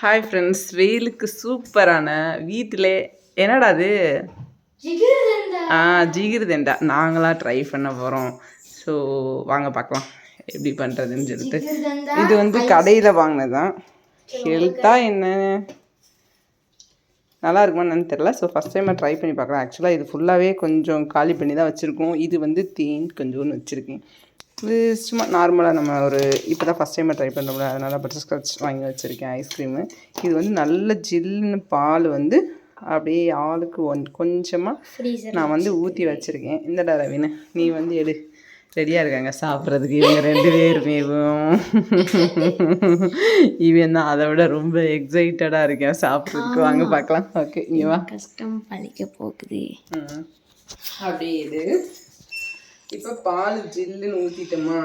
Hi friends வெயிலுக்கு சூப்பரான வீட்டில் என்னடா அது? ஆ ஜிகிருதண்டா. நாங்களாம் ட்ரை பண்ண போகிறோம் ஸோ வாங்க பார்க்கலாம். எப்படி பண்ணுறதுன்னு சொல்லிட்டு. இது வந்து கடையில் வாங்கினது? தான் ஹெல்த்தாக என்ன? நல்லா இருக்குமான்னு தெரில ஸோ ஃபஸ்ட் டைம் ட்ரை பண்ணி பார்க்கலாம் ஆக்சுவலாக இது ஃபுல்லாகவே கொஞ்சம் காலி பண்ணி தான் வச்சுருக்கோம். இது வந்து தேன் கொஞ்சோன்னு வச்சுருக்கேன். இது சும்மா நார்மலாக நம்ம ஒரு இப்போ தான் ஃபஸ்ட் டைம் ட்ரை பண்ணுறோம்ல அதனால் பட்டர் ஸ்காட்ச் வாங்கி வச்சுருக்கேன் ஐஸ்கிரீமு இது வந்து நல்ல ஜில்லுன்னு பால் வந்து அப்படியே ஆளுக்கு ஒன் கொஞ்சமாக நான் வந்து ஊற்றி வச்சுருக்கேன். இந்தடா ரவின்னு நீ வந்து எடு. ரெடியாக இருக்காங்க சாப்பிட்றதுக்கு இவங்க ரெண்டு பேருமேவும் இவன். தான் அதை விட ரொம்ப எக்ஸைட்டடாக இருக்கேன் சாப்பிட்றதுக்கு. வாங்க பார்க்கலாம். ஓகே இங்கே வா. கஷ்டம் பழிக்க போகுது. அப்படியே இது இப்போ பால் ஜில்லுன்னு ஊற்றிட்டோமா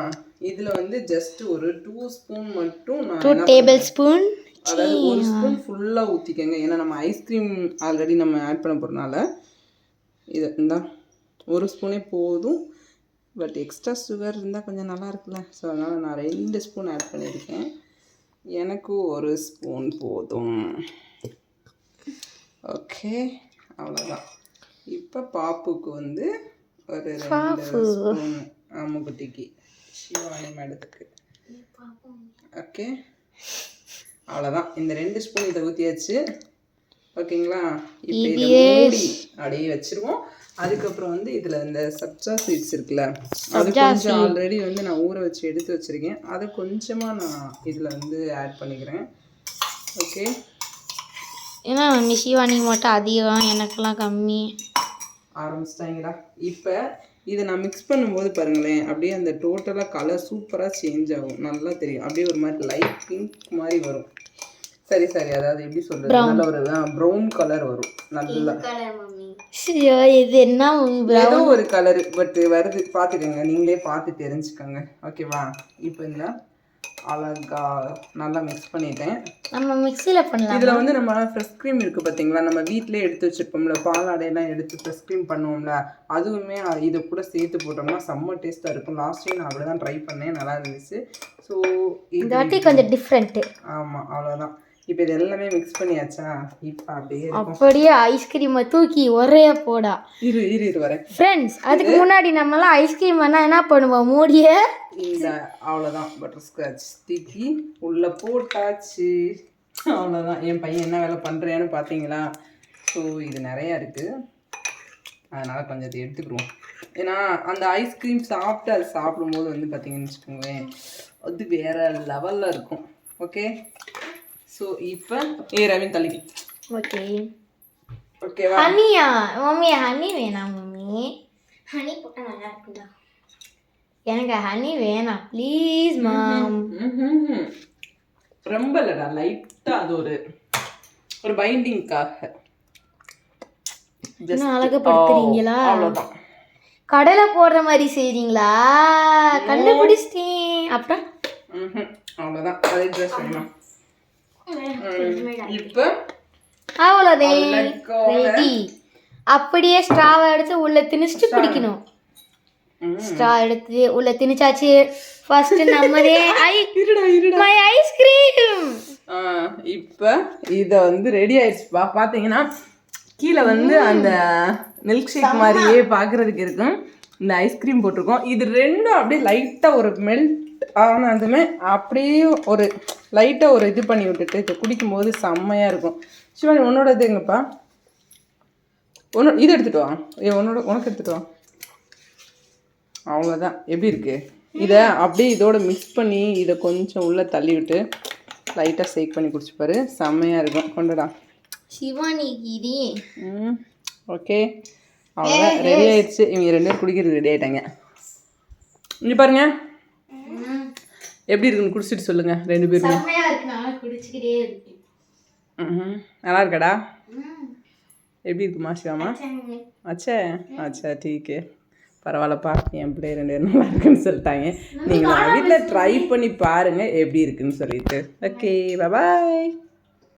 இதில் வந்து ஜஸ்ட் ஒரு டூ ஸ்பூன் மட்டும் நான் என்ன டேபிள் ஸ்பூன் அதாவது ஒரு ஸ்பூன் ஃபுல்லாக ஊற்றிக்கங்க ஏன்னா நம்ம ஐஸ்கிரீம் ஆல்ரெடி நம்ம ஆட் பண்ண போகிறனால இது இந்தா ஒரு ஸ்பூனே போதும். பட் எக்ஸ்ட்ரா சுகர் இருந்தால் கொஞ்சம் நல்லா இருக்குல்ல. ஸோ அதனால் நான் ரெண்டு ஸ்பூன் ஆட் பண்ணியிருக்கேன். எனக்கு ஒரு ஸ்பூன் போதும். ஓகே அவ்வளோதான் இப்போ பாப்புக்கு வந்து ஒரு ரெண்டு ஸ்பூன் ஆமுக்குட்டிக்கு. சிவானி மேடத்துக்கு. ஓகே. அவ்வளோதான் இந்த ரெண்டு ஸ்பூன் இதை ஊற்றியாச்சு ஓகேங்களா? இப்போ இதை மூடி அப்படியே வச்சிருவோம். அதுக்கப்புறம் வந்து இதில் இந்த சப்ஜா சீட்ஸ் இருக்குல்ல அது கொஞ்சம் ஆல்ரெடி வந்து நான் ஊற வச்சு எடுத்து வச்சிருக்கேன். அதை கொஞ்சமாக நான் இதில் வந்து ஆட் பண்ணிக்கிறேன். ஓகே. ஏன்னா மம்மி சிவானி மட்டும் அதிகம் எனக்கெல்லாம் கம்மி. ஆரம்பிச்சிட்டாங்களா இப்போ இதை நான் மிக்ஸ் பண்ணும்போது பாருங்களேன் அப்படியே அந்த டோட்டலாக கலர் சூப்பராக சேஞ்ச் ஆகும். நல்லா தெரியும். அப்படியே ஒரு மாதிரி லைட் பிங்க் மாதிரி வரும். சரி சரி. அதாவது எப்படி சொல்றது? நல்ல ஒரு ப்ரௌன் கலர் வரும். நல்லா. இது என்ன ஏதோ ஒரு கலர் பட் வருது. பார்த்துக்கோங்க. நீங்களே பார்த்து தெரிஞ்சுக்கோங்க. ஓகேவா இப்போ இந்த அழகா நல்லா மிக்ஸ் பண்ணிட்டேன். நம்ம மிக்சியில் பண்ணலாம்? இதில் வந்து நம்ம ஃப்ரெஷ் க்ரீம் இருக்குது பார்த்தீங்களா நம்ம வீட்டிலே எடுத்து வச்சிருப்போம்ல பாலாடையெல்லாம் எடுத்து ஃப்ரெஷ் க்ரீம் பண்ணுவோம்ல அதுவுமே இதை கூட சேர்த்து போட்டோம்னா செம்ம டேஸ்ட்டாக இருக்கும். லாஸ்ட் டைம் நான் அப்படி தான் ட்ரை பண்ணேன் நல்லா இருந்துச்சு. ஸோ இந்த வாட்டி கொஞ்சம் டிஃப்ரெண்ட்டு ஆமாம் அவ்வளோதான் இப்போ இது எல்லாமே மிக்ஸ் பண்ணியாச்சா? இப்போ அப்படியே அப்படியே ஐஸ்கிரீமை தூக்கி ஒரே போடா. இரு இரு இரு வரேன். ஃப்ரெண்ட்ஸ் அதுக்கு முன்னாடி நம்மலாம் ஐஸ்கிரீம் வேணா என்ன பண்ணுவோம்? மூடிய. இந்த அவ்வளோதான் பட்டர் ஸ்காட்ச் தூக்கி உள்ளே போட்டாச்சு. அவ்வளோதான் என் பையன் என்ன வேலை பண்ணுறேன்னு பார்த்தீங்களா ஸோ இது நிறையா இருக்குது அதனால் கொஞ்சம் இதை எடுத்துக்கிடுவோம் ஏன்னா அந்த ஐஸ்கிரீம் சாப்பிட்டு அது சாப்பிடும்போது வந்து பார்த்தீங்கன்னு வச்சுக்கோங்களேன் அது வேற லெவலில் இருக்கும். ஓகே ஸோ இப்போ ஏ ரவின் தள்ளி. ஓகே. ஓகேவா ஹனியா மம்மி ஹனி வேணாம் மம்மி. ஹனி போட்டால் நல்லா இருக்கும்டா. எனக்கு ஹனி வேணாம். Please mom. ரொம்ப இல்லைடா லைட்டாக அது ஒரு ஒரு பைண்டிங்காக இன்னும் அழகுபடுத்துறீங்களா? அவ்வளோதான் கடலை போடுற மாதிரி செய்றீங்களா? கண்டுபிடிச்சிட்டேன். அப்புறம். அவ்வளோதான் அதே ட்ரெஸ் வேணும்? இப்போ ரெடி. அப்படியே ஸ்ட்ராவை எடுத்து உள்ள திணிச்சிட்டு குடிக்கணும் ஸ்ட்ரா எடுத்து உள்ள திணிச்சாச்சு. ஃபர்ஸ்ட் நம்மதே ஐ இருடா இருடா. மை ஐஸ்கிரீம் இப்போ இதை வந்து ரெடி ஆயிடுச்சுப்பா பார்த்தீங்கன்னா கீழே வந்து அந்த மில்க் ஷேக் மாதிரியே பார்க்குறதுக்கு இருக்கும். இந்த ஐஸ்கிரீம் போட்டிருக்கோம். இது ரெண்டும் அப்படியே லைட்டாக ஒரு மெல்ட் ஆனதுமே அப்படியே ஒரு லைட்டாக ஒரு இது பண்ணி விட்டுட்டு இதை குடிக்கும்போது செம்மையாக இருக்கும். சிவானி உன்னோட இது எங்கப்பா? உன்னோட இது எடுத்துட்டு வா. ஏ உன்னோட உனக்கு எடுத்துட்டு வா. அவ்வளோதான் எப்படி இருக்கு? இதை அப்படியே இதோட மிக்ஸ் பண்ணி இதை கொஞ்சம் உள்ளே தள்ளி விட்டு லைட்டாக ஷேக் பண்ணி குடிச்சுப்பாரு செம்மையாக இருக்கும். கொண்டுடா. சிவானி கிரி ம் ஓகே அவ்வளோதான் ரெடி ஆயிடுச்சு. இவங்க ரெண்டு பேரும் குடிக்கிறது ரெடி ஆயிட்டாங்க. இங்கே பாருங்க. எப்படி இருக்குன்னு குடிச்சிட்டு சொல்லுங்க ரெண்டு பேருமே. செம்மையா இருக்கு நான் குடிச்சுக்கிட்டே இருக்கேன். ம்ஹும். நல்லா இருக்காடா? எப்படி இருக்குமா சிவாமா? அச்சே அச்சா டீக்கு. பரவாயில்லப்பா என் பிள்ளை ரெண்டு பேரும் நல்லா இருக்குன்னு சொல்லிட்டாங்க. நீங்கள் வீட்டில் ட்ரை பண்ணி பாருங்கள் எப்படி இருக்குன்னு சொல்லிட்டு. Okay bye